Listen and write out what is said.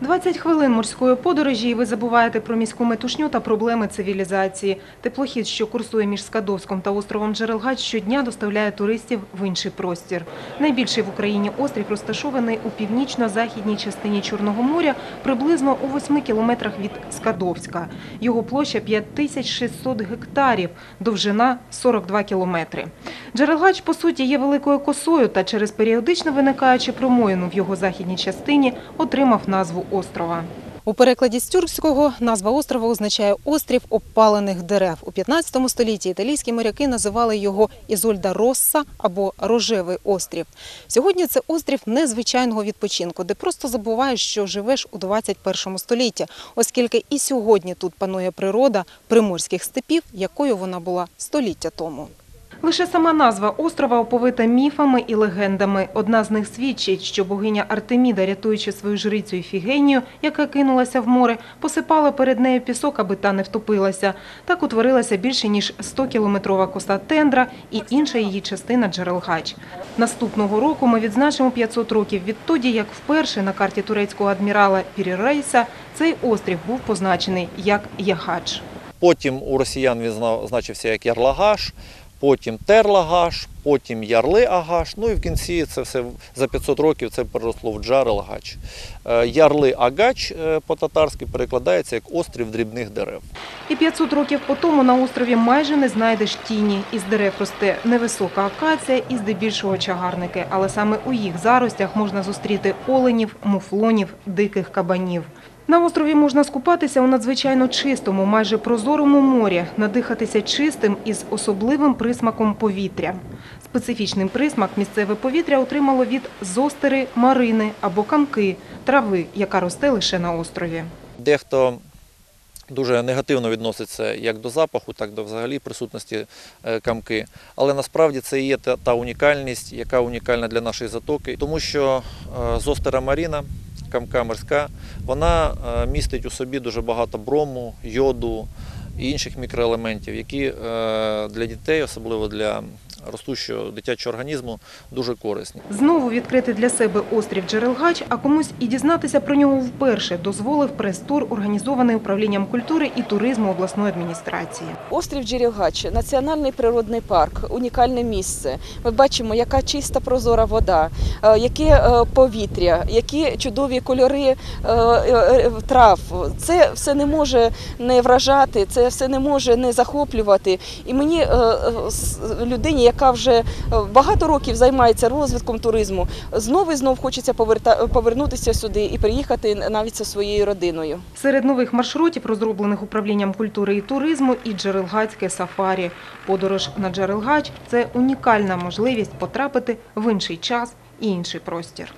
20 хвилин морської подорожі, і ви забуваєте про міську метушню та проблеми цивілізації. Теплохід, що курсує між Скадовськом та островом Джерелгач, щодня доставляє туристів в інший простір. Найбільший в Україні острів розташований у північно-західній частині Чорного моря, приблизно у 8 кілометрах від Скадовська. Його площа 5600 гектарів, довжина 42 кілометри. Джерелгач, по суті, є великою косою та через періодично виникаючи промоїну в його західній частині отримав назву острова. У перекладі з тюркського назва острова означає острів опалених дерев. У 15 столітті італійські моряки називали його Ізольда Росса або Рожевий острів. Сьогодні це острів незвичайного відпочинку, де просто забуваєш, що живеш у 21 столітті, оскільки і сьогодні тут панує природа приморських степів, якою вона була століття тому. Лише сама назва острова оповита міфами і легендами. Одна з них свідчить, що богиня Артеміда, рятуючи свою жрицю Іфігенію, яка кинулася в море, посипала перед нею пісок, аби та не втопилася. Так утворилася більше ніж 100-кілометрова коса Тендра і інша її частина Джерелгач. Наступного року ми відзначимо 500 років відтоді, як вперше на карті турецького адмірала Пірірейса цей острів був позначений як Ягач. Потім у росіян він значився як Ярлагаш, потім Терлагаш, потім Ярли-Агаш. Ну і в кінці це все за 500 років це переросло в Джарелагач. Е, Ярли-Агач е, по-татарськи перекладається як острів дрібних дерев. І 500 років по тому на острові майже не знайдеш тіні. Із дерев росте невисока акація і здебільшого чагарники. Але саме у їх заростях можна зустріти оленів, муфлонів, диких кабанів. На острові можна скупатися у надзвичайно чистому, майже прозорому морі, надихатися чистим із особливим присмаком повітря. Специфічний присмак місцеве повітря отримало від зостери марини або камки, трави, яка росте лише на острові. Дехто дуже негативно відноситься як до запаху, так до взагалі присутності е, камки. Але насправді це і є та, унікальність, яка унікальна для нашої затоки, тому що е, зостера Маріна, камка морська, вона е, містить у собі дуже багато брому, йоду і інших мікроелементів, які е, для дітей, особливо для ростущого дитячого організму, дуже корисні. Знову відкрити для себе острів Джерелгач, а комусь і дізнатися про нього вперше дозволив прес-тур, організований управлінням культури і туризму обласної адміністрації. Острів Джерелгач – національний природний парк, унікальне місце. Ми бачимо, яка чиста прозора вода, е, яке е, повітря, які чудові кольори е, трав. Це все не може не вражати, це все не може не захоплювати. І мені, людині, яка вже е, багато років займається розвитком туризму, знову і знов хочеться повернутися сюди і приїхати навіть зі своєю родиною. Серед нових маршрутів, розроблених управлінням культури і туризму, і Джерелгацьке сафарі. Подорож на Джерелгач – це унікальна можливість потрапити в інший час і інший простір.